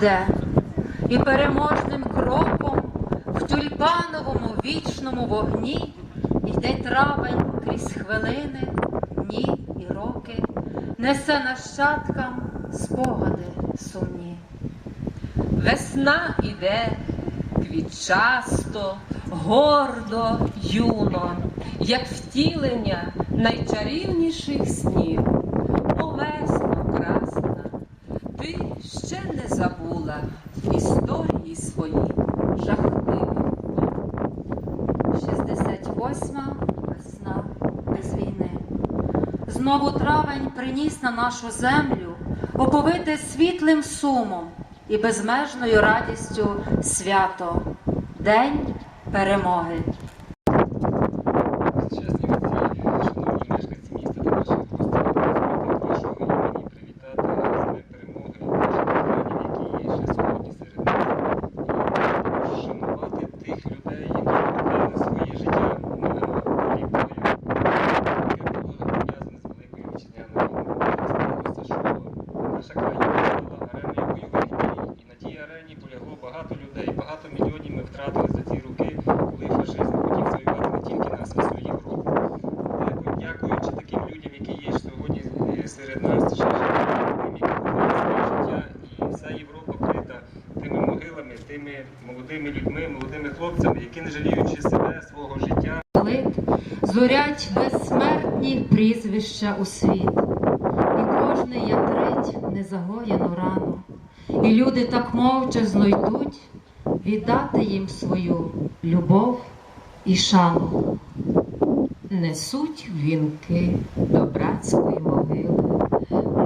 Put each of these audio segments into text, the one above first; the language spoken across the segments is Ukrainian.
Де і переможним кроком в тюльпановому вічному вогні йде травень крізь хвилини, дні і роки, несе нащадкам спогади сумні. Весна іде квітчасто, гордо, юно, як втілення найчарівніших снів. Забула історії свої жахливі. 68-ма весна без війни. Знову травень приніс на нашу землю, оповите світлим сумом і безмежною радістю свято, День перемоги. Себе, свого життя. зорять безсмертні прізвища у світ, і кожний ятрить незагоєну рану, і люди так мовчазно йдуть віддати їм свою любов і шану. Несуть вінки до братської могили,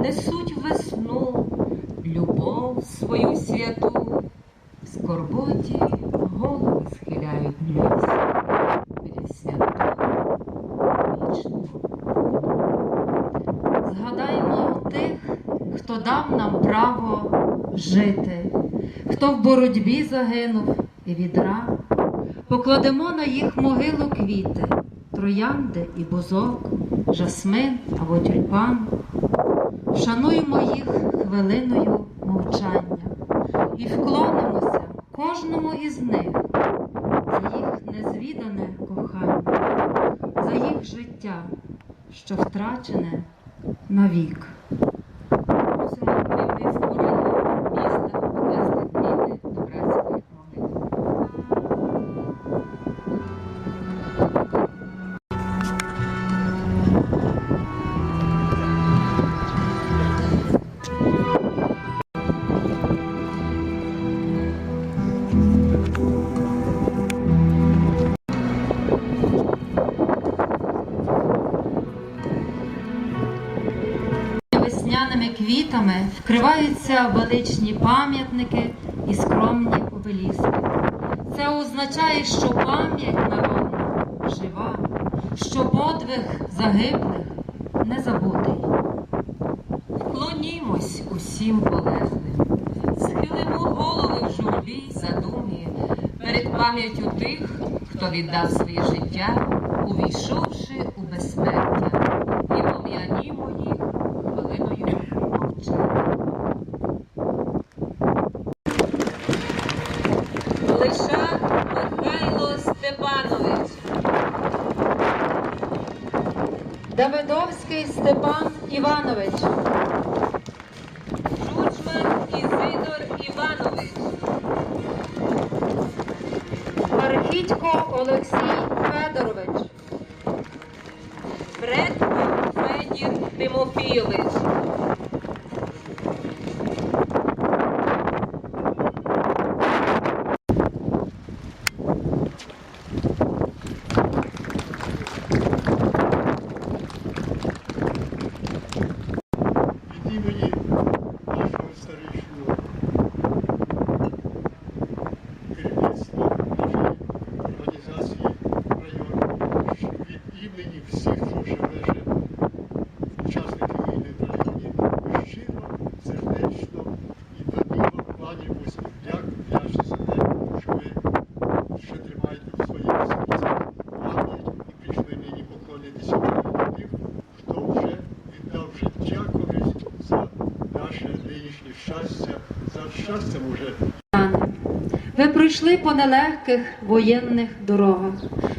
несуть весну, любов свою святу, в скорботі голови схиляють вниз біля святого вічного. Згадаймо тих, хто дав нам право жити, хто в боротьбі загинув і відра. Покладемо на їх могилу квіти, троянди і бузок, жасмин або тюльпан. Вшануємо їх хвилиною мовчання і вклонимося кожному із них незвідане кохання, за їх життя, що втрачене навік. Квітами вкриваються величні пам'ятники і скромні обеліски. Це означає, що пам'ять народна жива, що подвиг загиблих не забутий. Вклонімось усім полеглим, схилимо голови в журбі й задумі перед пам'яттю тих, хто віддав своє життя, увійшовши у безсмертя, і пом'янімо їх хвилиною мовчання. Лишак Михайло Степанович. Давидовський Степан Іванович, Жучман Ізидор Іванович, Архітько Олексій Федорович, Бредко Федір Тимофійович, мають в своєму серці правди і прийшли нині поклонитися тим, хто вже віддав життя колись за наше нинішнє щастя, за щастя уже. Ви пройшли по нелегких воєнних дорогах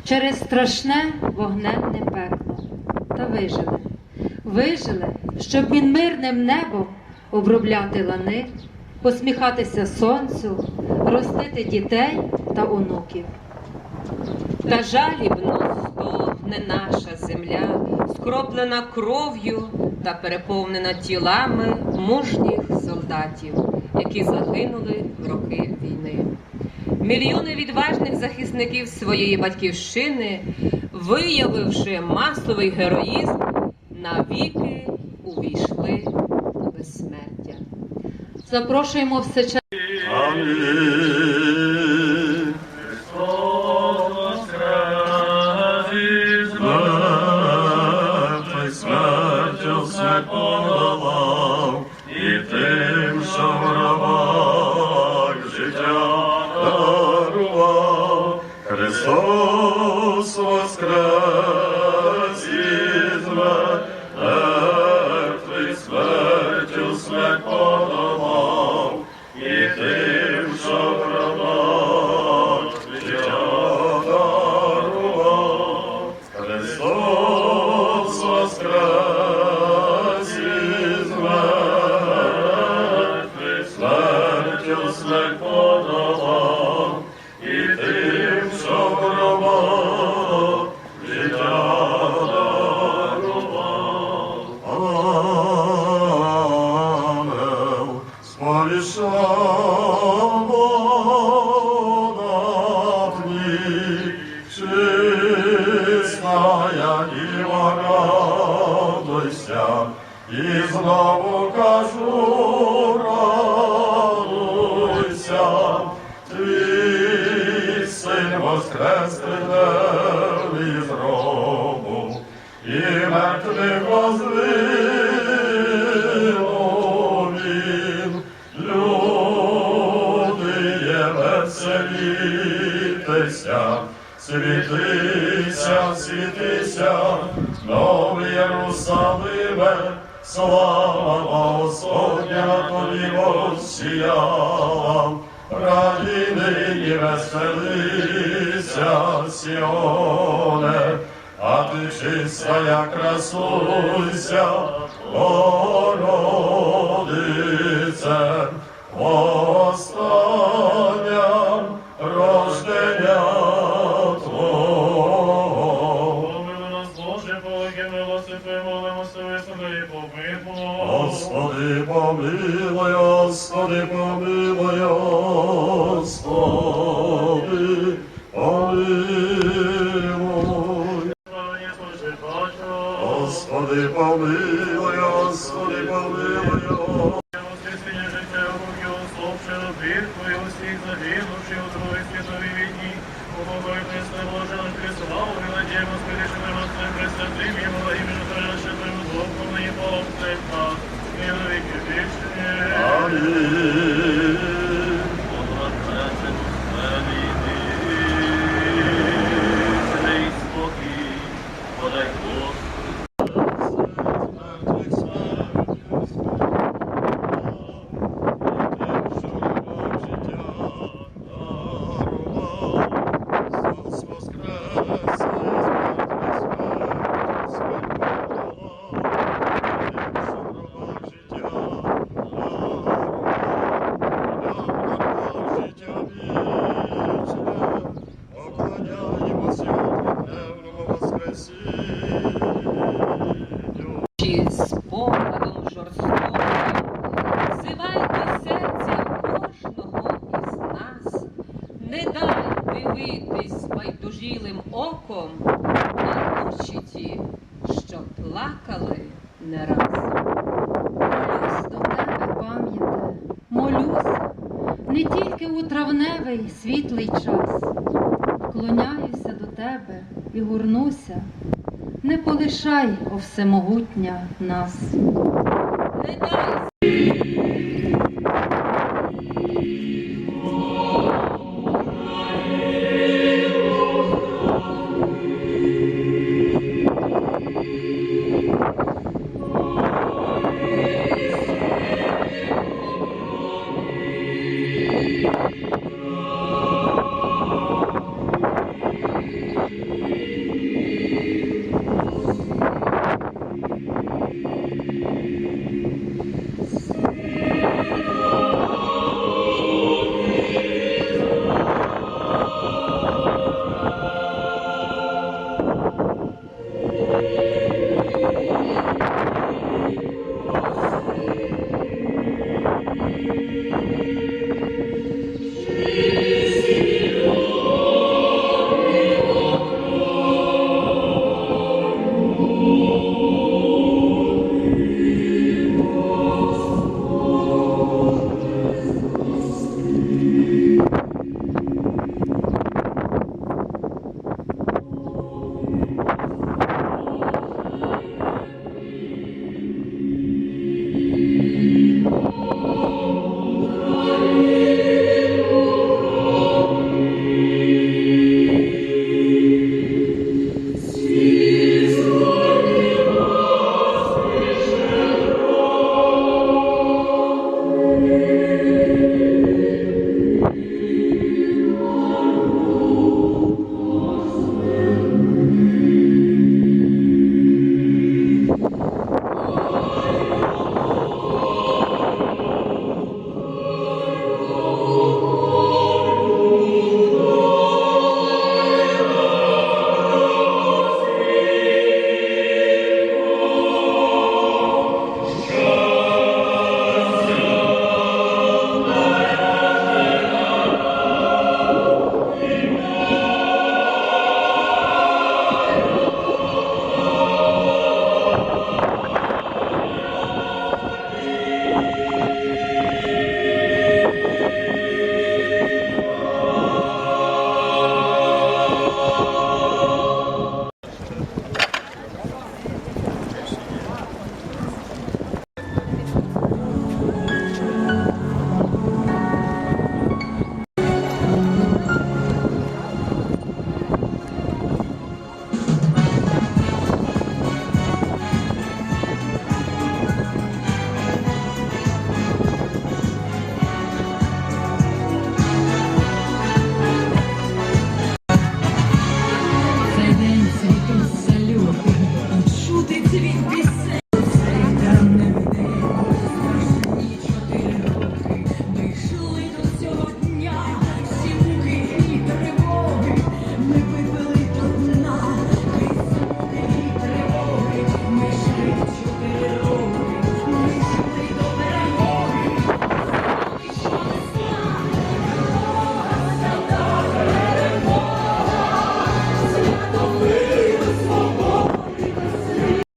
через страшне вогненне пекло та вижили. Вижили, щоб він мирним небом обробляти лани, посміхатися сонцю, ростити дітей та онуків. Та жалібно стогне наша земля, скроплена кров'ю та переповнена тілами мужніх солдатів, які загинули в роки війни. Мільйони відважних захисників своєї батьківщини, виявивши масовий героїзм, навіки увійшли у безсмертя. Запрошуємо все Амінь. І мертвих возвину він. Люди є веселітеся, світися, світися, новий Єрусалиме, слава Господня тобі осіяла. Раді нині веселися, Сіоне, а ти чиста, красуйся, Богородице, останням рождення Твого. Помилуй нас, Боже, Боги, милости, молимося, вислухай і помилуй. Господи, помилуй, Господи, помилуй, Господи, тільки у травневий світлий час. Вклоняюся до тебе і горнуся. Не полишай, о всемогутня, нас.